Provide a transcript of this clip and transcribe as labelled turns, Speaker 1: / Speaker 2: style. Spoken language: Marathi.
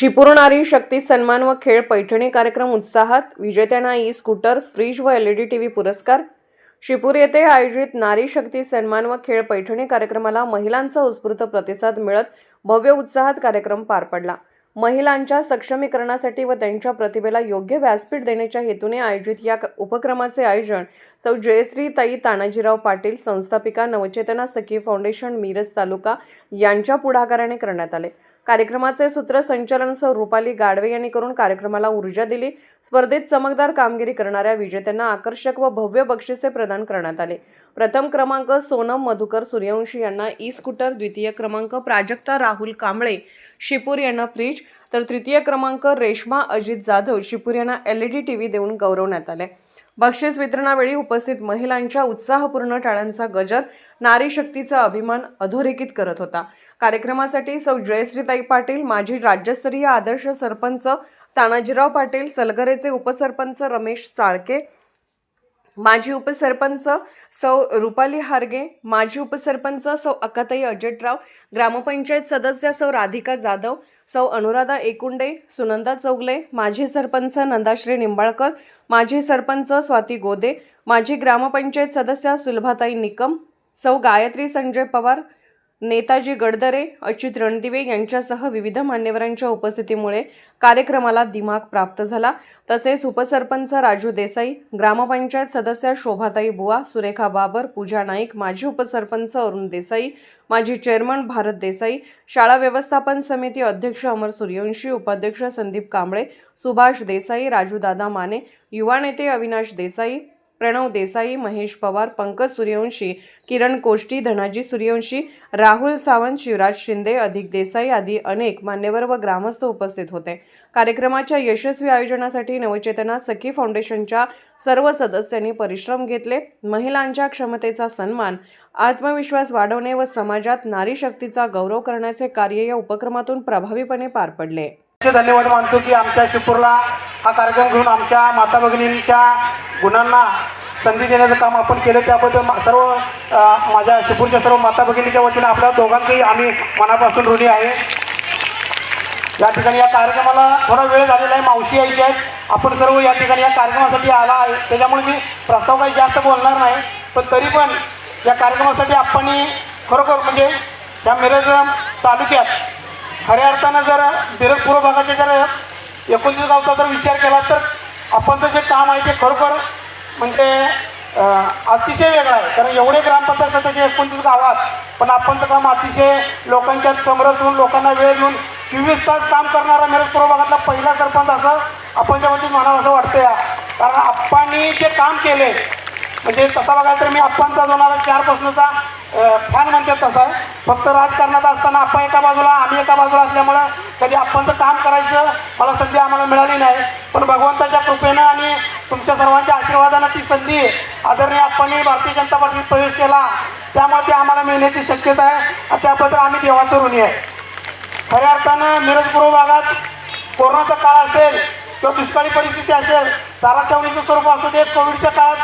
Speaker 1: शिपूर नारी शक्ती सन्मान व खेळ पैठणी कार्यक्रम उत्साहात विजेत्यांना ई स्कूटर फ्रीज व L E D T V पुरस्कार. शिपूर येथे आयोजित नारी शक्ती सन्मान व खेळ पैठणी कार्यक्रमाला महिलांचा उत्स्फूर्त प्रतिसाद मिळत भव्य उत्साहात कार्यक्रम पार पडला. महिलांच्या सक्षमीकरणासाठी व त्यांच्या प्रतिभेला योग्य व्यासपीठ देण्याच्या हेतूने आयोजित या उपक्रमाचे आयोजन सौ. जयश्री ताई तानाजीराव पाटील संस्थापिका नवचेतना सखी फाउंडेशन मिरज तालुका यांच्या पुढाकाराने करण्यात आले. कार्यक्रमाचे सूत्रसंचालन सौ रुपाली गाडवे यांनी करून कार्यक्रमाला ऊर्जा दिली. स्पर्धेत चमकदार कामगिरी करणाऱ्या विजेत्यांना आकर्षक व भव्य बक्षिसे प्रदान करण्यात आले. प्रथम क्रमांक सोनम मधुकर सूर्यवंशी यांना ई स्कूटर द्वितीय क्रमांक प्राजक्ता राहुल कांबळे शिपूर यांना फ्रीज तर तृतीय क्रमांक रेश्मा अजित जाधव शिपूर यांना एलईडी टीव्ही देऊन गौरवण्यात आले. बक्षीस वितरणावेळी उपस्थित महिलांच्या उत्साहपूर्ण टाळ्यांचा गजर नारी शक्तीचा अभिमान अधोरेखित करत होता. कार्यक्रमासाठी सौ जयश्रीताई पाटील माजी राज्यस्तरीय आदर्श सरपंच तानाजीराव पाटील सलगरेचे उपसरपंच रमेश चाळके माजी उपसरपंच सौ रुपाली हारगे माजी उपसरपंच सौ अकाताई अजटराव ग्रामपंचायत सदस्य सौ राधिका जाधव सौ अनुराधा एकुंडे सुनंदा चौगले माजी सरपंच नंदाश्री निंबाळकर माजी सरपंच स्वाती गोदे माजी ग्रामपंचायत सदस्य सुलभाताई निकम सौ गायत्री संजय पवार नेताजी गडदरे अच्युत रणदिवे यांच्यासह विविध मान्यवरांच्या उपस्थितीमुळे कार्यक्रमाला दिमाग प्राप्त झाला. तसेच उपसरपंच राजू देसाई ग्रामपंचायत सदस्य शोभाताई बुवा सुरेखा बाबर पूजा नाईक माजी उपसरपंच अरुण देसाई माजी चेअरमन भारत देसाई शाळा व्यवस्थापन समिती अध्यक्ष अमर सूर्यवंशी उपाध्यक्ष संदीप कांबळे सुभाष देसाई राजूदादा माने युवा नेते अविनाश देसाई प्रणव देसाई महेश पवार पंकज सूर्यवंशी किरण कोष्टी धनाजी सूर्यवंशी राहुल सावंत शिवराज शिंदे अधिक देसाई आदी अनेक मान्यवर व ग्रामस्थ उपस्थित होते. कार्यक्रमाच्या यशस्वी आयोजनासाठी नवचेतना सखी फाउंडेशनच्या सर्व सदस्यांनी परिश्रम घेतले. महिलांच्या क्षमतेचा सन्मान आत्मविश्वास वाढवणे व समाजात नारी शक्तीचा गौरव करण्याचे कार्य या उपक्रमातून प्रभावीपणे पार पडले.
Speaker 2: धन्यवाद मानतो की आमच्या शिपूरला हा कार्यक्रम घेऊन आमच्या माता भगिनींच्या गुणांना संधी देण्याचं काम आपण केलं त्याबद्दल सर्व माझ्या शिपूरच्या सर्व माता भगिनीच्या वतीने आपल्या दोघांचंही आम्ही मनापासून ऋणी आहे. या ठिकाणी या कार्यक्रमाला थोडा वेळ झालेला आहे मावशी यायची आहेत. आपण सर्व या ठिकाणी या कार्यक्रमासाठी आला आहे. त्याच्यामुळे मी प्रस्ताव काही जास्त बोलणार नाही पण तरी पण या कार्यक्रमासाठी आपण खरोखर म्हणजे या मिरज तालुक्यात खऱ्या अर्थानं जर मिरज पूर्व भागाच्या जर एकोणतीस गावचा जर विचार केला तर आपणचं जे काम आहे ते खरोखर म्हणजे अतिशय वेगळं आहे. कारण एवढे ग्रामपंचायत सदस्य एकोणतीस गावात पण आपणचं काम अतिशय लोकांच्यात समरस होऊन लोकांना वेळ देऊन चोवीस तास काम करणारा मिरज पूर्व भागातला पहिला सरपंच असं आपणच्या वतीत म्हणावं असं वाटतं या कारण आप्पांनी जे काम केले म्हणजे तसा बघायला तर मी आप्पांचा दोन हजार चारपासूनचा फॅन म्हणतात तसं. आहे फक्त राजकारणात असताना आपण एका बाजूला आम्ही एका बाजूला असल्यामुळं कधी आप्पांचं काम करायचं मला संधी आम्हाला मिळाली नाही. पण भगवंताच्या कृपेनं आणि तुमच्या सर्वांच्या आशीर्वादानं ती संधी आदरणीय आपणही भारतीय जनता पार्टीत प्रवेश केला. त्यामुळे ती आम्हाला मिळण्याची शक्यता आहे त्याबद्दल आम्ही देवाचं ऋणी आहे. खऱ्या अर्थानं मिरज पूर्व भागात कोरोनाचा काळ असेल किंवा दुष्काळी परिस्थिती असेल चारा छावणीचं स्वरूप असू दे कोविडच्या काळात